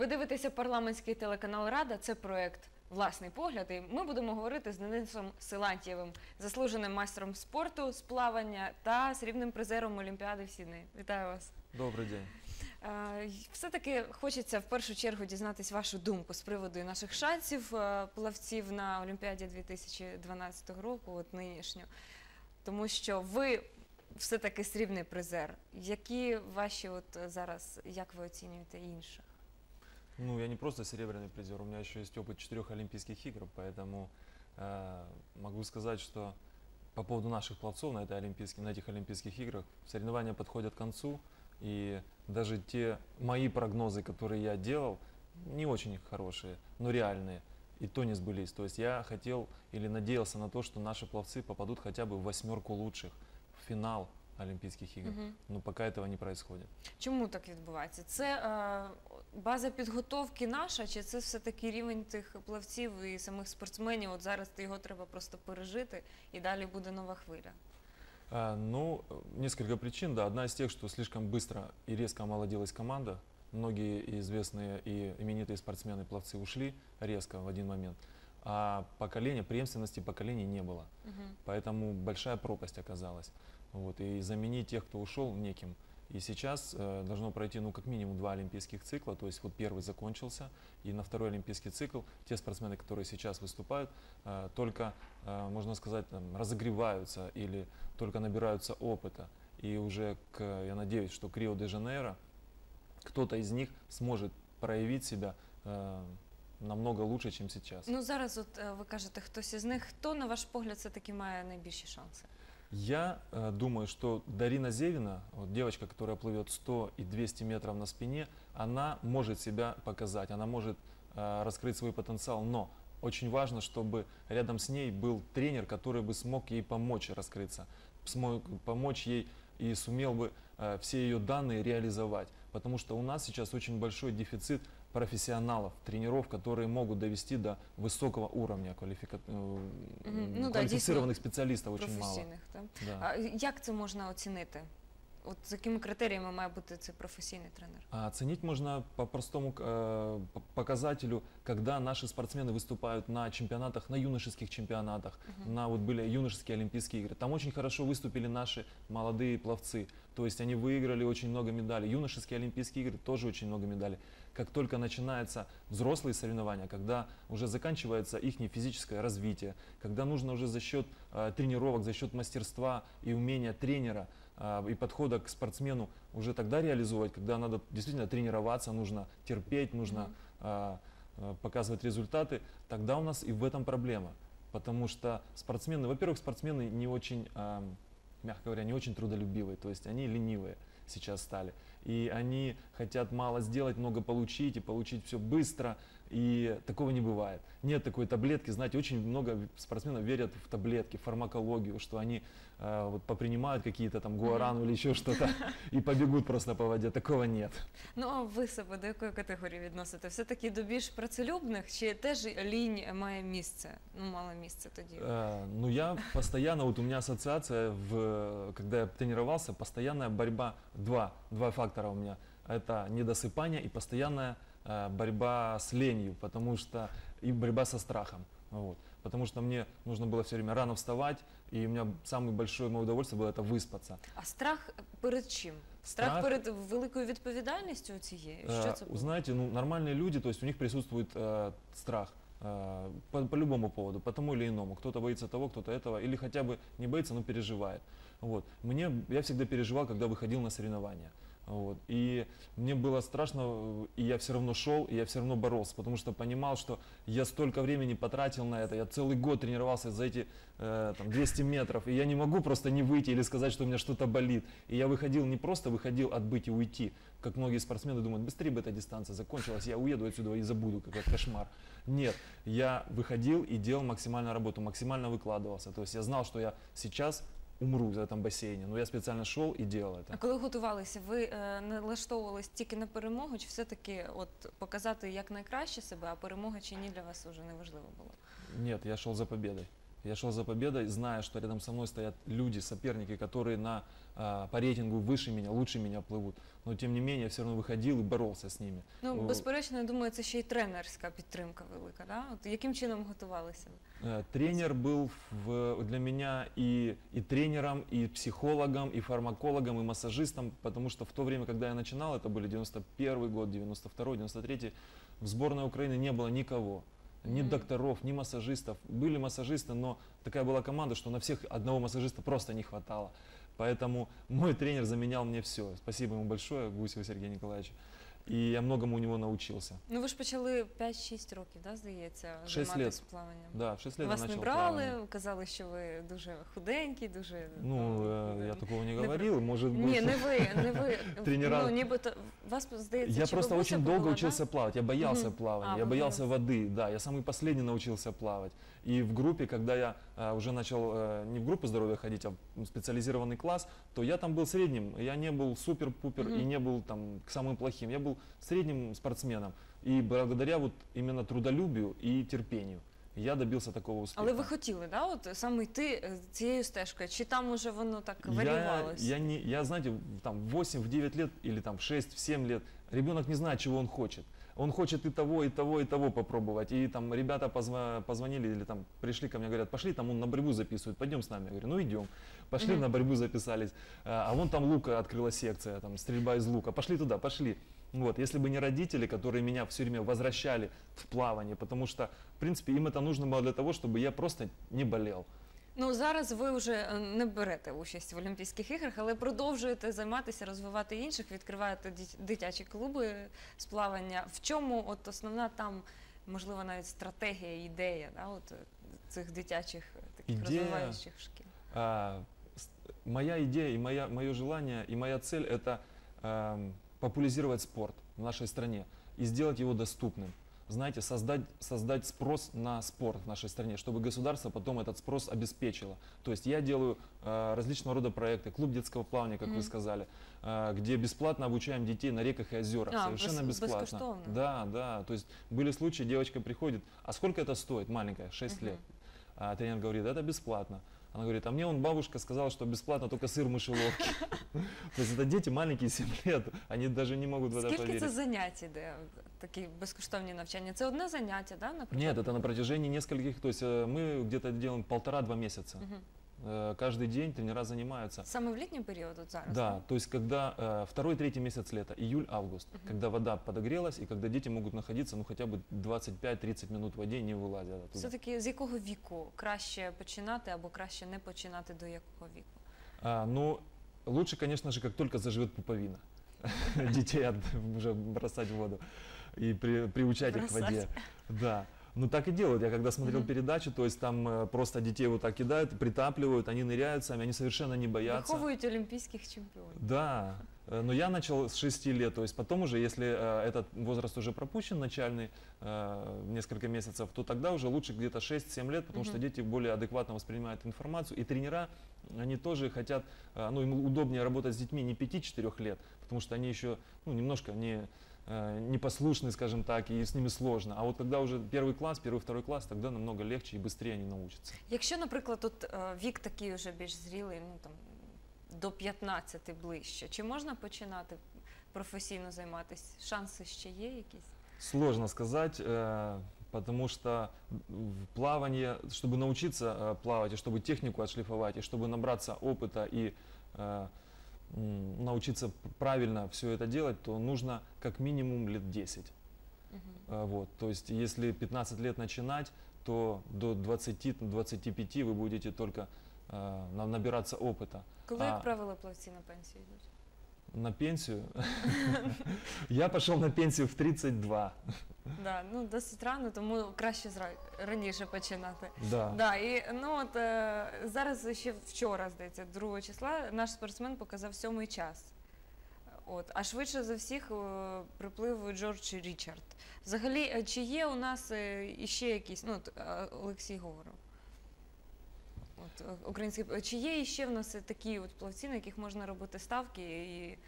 Ви дивитеся парламентський телеканал Рада. Це проект Власний погляд. І ми будемо говорити з Денисом Силантьєвим, заслуженим майстром спорту з плавання та срібним призером Олімпіади в Сіднеї. Вітаю вас. Добрый день. Е, Все-таки хочеться в першу чергу дізнатись вашу думку з приводу наших шансів е, плавців на Олімпіаді 2012 року, от нинішню. Тому що ви все-таки срібний призер. Які ваші от зараз, як ви оцінюєте інших? Ну, я не просто серебряный призер, у меня еще есть опыт четырех Олимпийских игр, поэтому э, могу сказать, что по поводу наших пловцов на, этой олимпийской, на этих Олимпийских играх соревнования подходят к концу, и даже те мои прогнозы, которые я делал, не очень хорошие, но реальные, и то не сбылись. То есть я хотел или надеялся на то, что наши пловцы попадут хотя бы в восьмерку лучших, в финал Олимпийских игр, Мгм. но пока этого не происходит. Чому так відбувається? Це е, база підготовки наша, чи це все-таки рівень тих плавців і самих спортсменів? От зараз його треба просто пережити, і далі буде нова хвиля. А, Ну, э, несколько причин, да. Одна из тех, что слишком быстро и резко омолодилась команда. Многие известные и именитые спортсмены, пловцы ушли резко в один момент. А поколения, преемственности поколений не было. Мгм. Поэтому большая пропасть оказалась. Вот, и заменить тех, кто ушел, неким. И сейчас э, должно пройти, ну, как минимум два олимпийских цикла. То есть вот первый закончился, и на второй олимпийский цикл те спортсмены, которые сейчас выступают, э, только, э, можно сказать, там, разогреваются или только набираются опыта. И уже, к, я надеюсь, что к Рио-де-Жанейро кто-то из них сможет проявить себя э, намного лучше, чем сейчас. Ну зараз, от е, ви кажете, хтось із них, хто на ваш погляд все-таки має найбільші шанси? Я э, думаю, что Дарина Зевина, вот девочка, которая плывет 100 и 200 метров на спине, она может себя показать, она может э, раскрыть свой потенциал, но очень важно, чтобы рядом с ней был тренер, который бы смог ей помочь раскрыться, смог помочь ей и сумел бы э, все ее данные реализовать. Потому что у нас сейчас очень большой дефицит профессионалов, тренеров, которые могут довести до высокого уровня квалифика- э. Ну да, квалифицированных специалистов очень мало. Да. А як це можна оцінити? От з якими критеріями має бути цей професійний тренер? А Оценить можно по простому э, по- показателю, когда наши спортсмены выступают на чемпионатах, на юношеских чемпионатах, на вот были юношеские Олимпийские игры. Там очень хорошо выступили наши молодые пловцы. То есть они выиграли очень много медалей. Юношеские Олимпийские игры тоже очень много медалей. Как только начинаются взрослые соревнования, когда уже заканчивается их физическое развитие, когда нужно уже за счет э, тренировок, за счет мастерства и умения тренера а, и подхода к спортсмену уже тогда реализовывать, когда надо действительно тренироваться, нужно терпеть, нужно а, а, показывать результаты, тогда у нас и в этом проблема. Потому что спортсмены, во-первых, спортсмены не очень, а, мягко говоря, не очень трудолюбивые, то есть они ленивые сейчас стали. И они хотят мало сделать, много получить и получить все быстро, и такого не бывает. Нет такой таблетки, знаете, очень много спортсменов верят в таблетки, в фармакологию, что они э, вот попринимают какие-то там гуарану или еще что-то и побегут просто по воде. Такого нет. Ну а ви себе до якої категорії відносите? Все-таки до більш працелюбних чи теж лінь має місце? Ну, мало місце тоді. Э, Ну, я постоянно, вот у меня ассоциация, в, когда я тренировался, постоянная борьба, два, два фактора у меня. Это недосыпание и постоянная э, борьба с ленью, потому что и борьба со страхом. Вот. Потому что мне нужно было все время рано вставать, и у меня самое большое мое удовольствие было это выспаться. А страх перед чим? Страх, Страх- перед великою відповідальністю цією? Що Э, це вы було? знаете, ну, нормальные люди, то есть у них присутствует э, страх э, по, по любому поводу, по тому или иному. Кто-то боится того, кто-то этого, или хотя бы не боится, но переживает. Вот. Мне, я всегда переживал, когда выходил на соревнования. Вот. И мне было страшно, и я все равно шел, и я все равно боролся, потому что понимал, что я столько времени потратил на это, я целый год тренировался за эти э, там, 200 метров, и я не могу просто не выйти или сказать, что у меня что-то болит. И я выходил, не просто выходил отбыть и уйти, как многие спортсмены думают, быстрее бы эта дистанция закончилась, я уеду отсюда и забуду, как это кошмар. Нет, я выходил и делал максимальную работу, максимально выкладывался. То есть я знал, что я сейчас умру в этом басейні. Ну я спеціально шел і делал це. А коли готувалися, ви е, налаштовувались тільки на перемогу, чи все-таки от показати як найкраще себе, а перемога чи ні для вас вже не важливо було? Ні, я шел за победой. Я шел за победой, зная, что рядом со мной стоят люди, соперники, которые на, а, по рейтингу выше меня, лучше меня плывут. Но тем не менее, я все равно выходил и боролся с ними. Ну, безперечно, я думаю, це ще й тренерська підтримка велика. Да? От яким чином готувалися? Тренер был в- для меня и, и тренером, и психологом, и фармакологом, и массажистом, потому что в то время, когда я начинал, это были 91 год, 92 93 в сборной Украины не было никого. Ни докторов, ни массажистов. Были массажисты, но такая была команда, что на всех одного массажиста просто не хватало. Поэтому мой тренер заменял мне все. Спасибо ему большое, Гусеву Сергею Николаевичу. И я многому у него научился. Ну ви ж почали 5-6 років, да, здається, Шесть займатися плаванням. Да, в 6 лет Вас я не начал брали, плавание. казали, що ви дуже худенький, дуже. Ну, э, да. я такого не Не говорил, может быть. Ні, не ви, не ви. Тренера- Ну, нібито вас здається, Я чи просто бабуся очень долго була, учился плавать. Я боялся Мгм. плавания, А, я вы боялся боялся. воды. Да, я самый последний научился плавать. И в группе, когда я а, уже начал а, не в группу здоровья ходить, а в специализированный класс, то я там был средним. Я не был супер-пупер и Мгм. не был там к самым плохим. Я был средним спортсменом. И благодаря вот именно трудолюбию и терпению я добился такого успеха. Але ви хотіли, да, от саме йти е, цією стежкою? Чи там уже воно так Я, варювалось? я, не, я, знаете, в- там, в 8-9 лет или там 6-7 лет ребенок не знает, чего он хочет. Он хочет и того, и того, и того попробовать. И там ребята позва- позвонили или там пришли ко мне, говорят, пошли, там он на борьбу записывает, пойдем с нами. Я говорю, ну идем. Пошли Мгм. на борьбу записались. А а вон там лука открыла секция, там стрельба из лука. Пошли туда, пошли. Вот, если бы не родители, которые меня все время возвращали в плавание, потому что, в принципе, им это нужно было для того, чтобы я просто не болел. Ну зараз ви вже е, не берете участь в Олімпійських іграх, але продовжуєте займатися, розвивати інших, відкриваєте дит- дитячі клуби з плавання. В чому от основна там, можливо, навіть стратегія, ідея да, от, е, цих дитячих е, таких Ідея- розвиваючих шкіл? А, моя идея и моя, мое желание и моя цель это ам, популяризировать спорт в нашей стране и сделать его доступным. Знаете, создать, создать спрос на спорт в нашей стране, чтобы государство потом этот спрос обеспечило. То есть я делаю а, различного рода проекты, клуб детского плавания, как Мгм. вы сказали, а, где бесплатно обучаем детей на реках и озерах, А, совершенно бес- бесплатно. Да, да. То есть были случаи, девочка приходит, а сколько это стоит, маленькая, 6 Мгм. лет. А тренер говорит, это бесплатно. Она говорит, а мне он бабушка сказала, что бесплатно только сыр в мышеловке. То есть это дети маленькие, 7 лет, они даже не могут в это Скільки це поверить. занять іде, такі безкоштовні навчання? Це одне заняття, да, наприклад? Нет, это на протяжении нескольких, то есть э, мы где-то делаем полтора-два месяца. Мгм. Э, Каждый день тренера занимаются. Саме в літній період от зараз? Да, то есть когда э, второй, третий месяц лета, июль-август, Мгм. когда вода подогрелась и когда дети могут находиться, ну хотя бы 25-30 минут в воде, не вылазя оттуда. Все-таки з якого віку краще починати або краще не починати до якого віку? А, ну, лучше, конечно же, как только заживет пуповина. Детей от- уже бросать в воду и при- приучать их к воде. Бросать. Да. Ну так и делают. Я когда смотрел Мгм. передачу, то есть там э, просто детей вот так кидают, притапливают, они ныряют сами, они совершенно не боятся. Виховують олімпійських чемпіонів. Да, э, но я начал с 6 лет, то есть потом уже, если э, этот возраст уже пропущен, начальный, э, несколько месяцев, то тогда уже лучше где-то 6-7 лет, потому что Мгм. дети более адекватно воспринимают информацию, и тренера, они тоже хотят, э, ну, им удобнее работать с детьми не 5-4 лет, потому что они еще, ну, немножко не э, непослушны, скажем так, и с ними сложно. А вот когда уже первый класс, первый, второй класс, тогда намного легче и быстрее они научатся. Якщо, наприклад, тут е, вік такий вже більш зрілий, ну там до 15 ближче, чи можна починати професійно займатися? Шанси ще є якісь? Сложно сказать, э, потому что в плавание, чтобы научиться э, плавать, и чтобы технику отшлифовать, и чтобы набраться опыта и э, м, научиться правильно все это делать, то нужно как минимум лет 10. Мгм. Э, Вот. То есть если 15 лет начинать, то до 20-25 вы будете только э, на- набираться опыта. Коли, А. як правило, плавці на пенсію йдуть? На пенсию? Я пошел на пенсию в 32. Да, ну досить рано, тому краще зра- раніше починати. Да. Да, і ну от е, зараз ще вчора, здається, 2 числа наш спортсмен показав сьомий час. От, а швидше за всіх е, приплив Джордж Річард. Взагалі, е, чи є у нас е, іще якісь, ну от, е, Олексій говорив. От, е, український, чи є іще в нас такі от плавці, на яких можна робити ставки і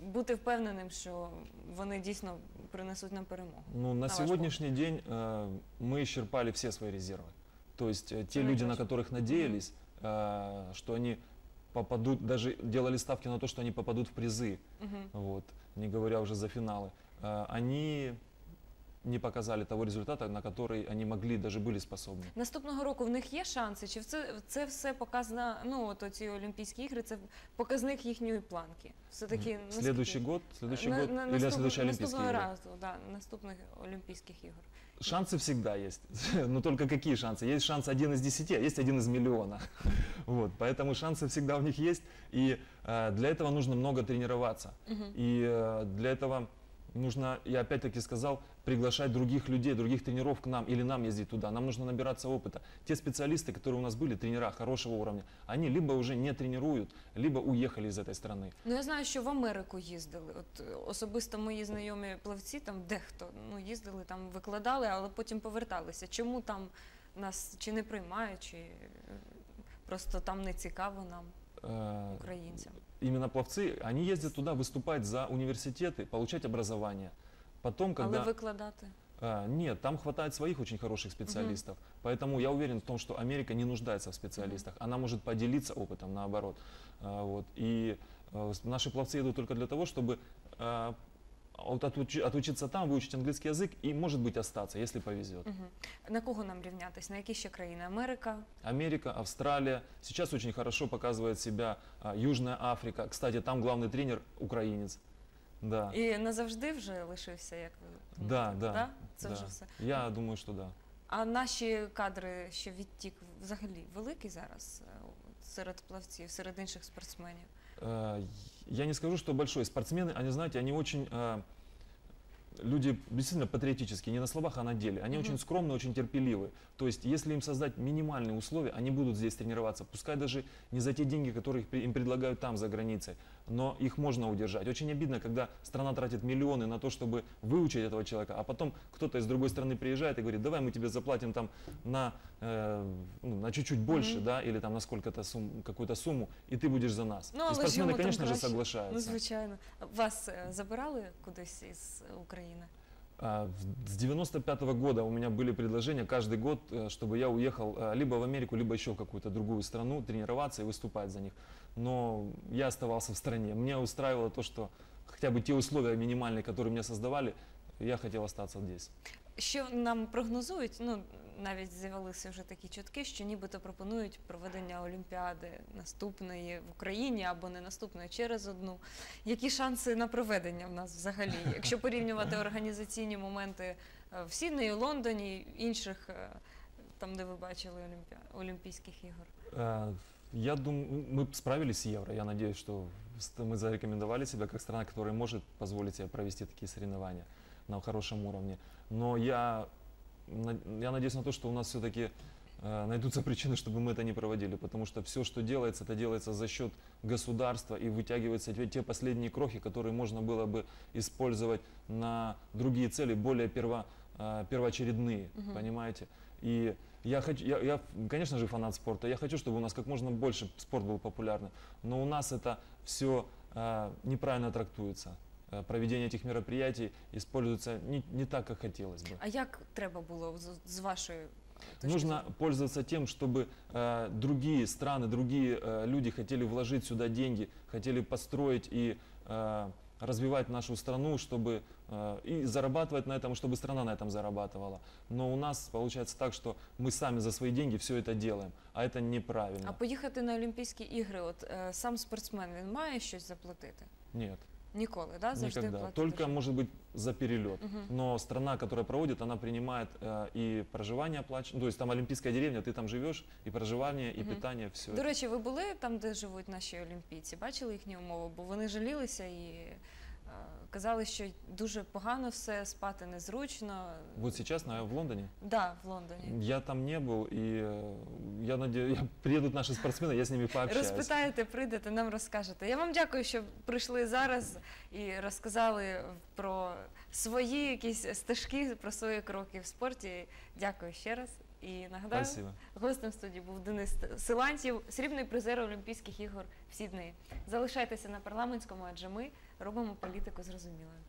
бути впевненим, що вони дійсно принесуть нам перемогу? Ну, на ваш сегодняшний день э, мы исчерпали все свои резервы. То есть э, те люди, на которых надеялись, э, что они попадут, даже делали ставки на то, что они попадут в призы, Мгм. вот, не говоря уже за финалы, э, они не показали того результата, на который они могли, даже были способны. Наступного року в них є шанси? Чи це, це все показна, ну от ці Олімпійські ігри, це показник їхньої планки? Все-таки М, наскільки- Следующий год, следующий на, год на, или наступ- следующие Олимпийские наступного игры. разу, да, наступних Олімпійських ігор. Шансы всегда есть. Но только какие шансы? Есть шанс один из десяти, а есть один из миллиона. Вот, поэтому шансы всегда у них есть. И э, для этого нужно много тренироваться. Мгм. И э, для этого нужно, я опять-таки сказал, приглашать других людей, других тренеров к нам или нам ездить туда. Нам нужно набираться опыта. Те специалисты, которые у нас были, тренера хорошего уровня, они либо уже не тренируют, либо уехали из этой страны. Ну я знаю, що в Америку їздили. От е, особисто мої знайомі плавці, там дехто ну їздили, там викладали, але потім поверталися. Чому там нас чи не приймають, чи е, просто там не цікаво нам, Э, українцям? Именно пловцы, они ездят туда выступать за университеты, получать образование. Потом, Але когда... викладати. А, Нет, там хватает своих очень хороших специалистов. Поэтому я уверен в том, что Америка не нуждается в специалистах. Она может поделиться опытом, наоборот. А, Вот. И э, с- наши пловцы идут только для того, чтобы а, от- отучи- отучиться там, выучить английский язык и, может быть, остаться, если повезет. Угу. На кого нам рівнятись? На які ще країни? Америка? Америка, Австралия. Сейчас очень хорошо показывает себя а, Южная Африка. Кстати, там главный тренер украинец. Да. І назавжди вже лишився, як ви Да, думаєте, да, Це да. вже все. Я думаю, что да. А наші кадри, що відтік взагалі великий зараз е, серед плавців, серед інших спортсменів. Э, Я не скажу, что большой. Спортсмены, они, знаете, они очень э, люди действительно патриотические, не на словах, а на деле. Они Мгм. очень скромные, очень терпеливые. То есть, если им создать минимальные условия, они будут здесь тренироваться. Пускай даже не за те деньги, которые их при- им предлагают там, за границей, но их можно удержать. Очень обидно, когда страна тратит миллионы на то, чтобы выучить этого человека, а потом кто-то из другой страны приезжает и говорит, давай мы тебе заплатим там на, э, ну, на чуть-чуть больше, Мгм. да, или там на сколько-то сумм, какую-то сумму, и ты будешь за нас. Ну, и але ж спортсмены, йому там конечно же, краще. Ну, звичайно. Вас е, забирали кудись із України? А, С 95 года у меня были предложения каждый год, э, чтобы я уехал э, либо в Америку, либо еще в какую-то другую страну тренироваться и выступать за них. Но я оставался в стране. Меня устраивало то, что хотя бы те условия минимальные, которые мне создавали, я хотел остаться здесь. Що нам прогнозують? Ну навіть з'явилися вже такі чутки, що нібито пропонують проведення Олімпіади наступної в Україні або не наступної через одну. Які шанси на проведення в нас взагалі? Якщо порівнювати організаційні моменти е, в Сіднеї, Лондоні, інших е, там, де ви бачили Олімпіа... Олімпійських ігор? Э, Я думаю, мы справились с Евро. Я надеюсь, что ст- мы зарекомендовали себя как страна, которая может позволить себе провести такие соревнования на хорошем уровне. Но я, я надеюсь на то, что у нас все-таки найдутся причины, чтобы мы это не проводили, потому что все, что делается, это делается за счет государства и вытягиваются те, те последние крохи, которые можно было бы использовать на другие цели, более перво, э, первоочередные, Мгм. понимаете? И я хочу, я, я, конечно же, фанат спорта. Я хочу, чтобы у нас как можно больше спорт был популярным. Но у нас это все неправильно трактуется. Э, Проведение этих мероприятий используется не, не так, как хотелось бы. А як треба було з, з вашої точки Нужно зору? пользоваться тем, чтобы э, другие страны, другие э, люди хотели вложить сюда деньги, хотели построить и э, развивать нашу страну, чтобы э, и зарабатывать на этом, чтобы страна на этом зарабатывала. Но у нас получается так, что мы сами за свои деньги все это делаем, а это неправильно. А поїхати на Олімпійські ігри, от е, сам спортсмен він має щось заплатити? Нет, Ніколи, да? Завжди никогда. платить Только, держава. может быть, за перелет. Мгм. Но страна, которая проводит, она принимает э, и проживание оплачивает. То есть там олимпийская деревня, ты там живешь, и проживание, и Мгм. питание, все. До речі, ви були там, де живуть наші олімпійці? Бачили їхні умови? Бо вони жалілися і е, казали, що дуже погано все, спати незручно. Вот сейчас на, в Лондоне Да, в Лондоні. Я там не был, и э, я надеюсь, приедут наши спортсмены, я с ними пообщаюсь. Розпитаєте, прийдете, нам розкажете. Я вам дякую, що прийшли зараз і розказали про свої якісь стежки, про свої кроки в спорті. Дякую ще раз. І нагадаю, Спасибо. гостем студії був Денис Силантьєв, срібний призер Олімпійських ігор в Сіднеї. Залишайтеся на парламентському, адже ми робимо політику зрозумілою.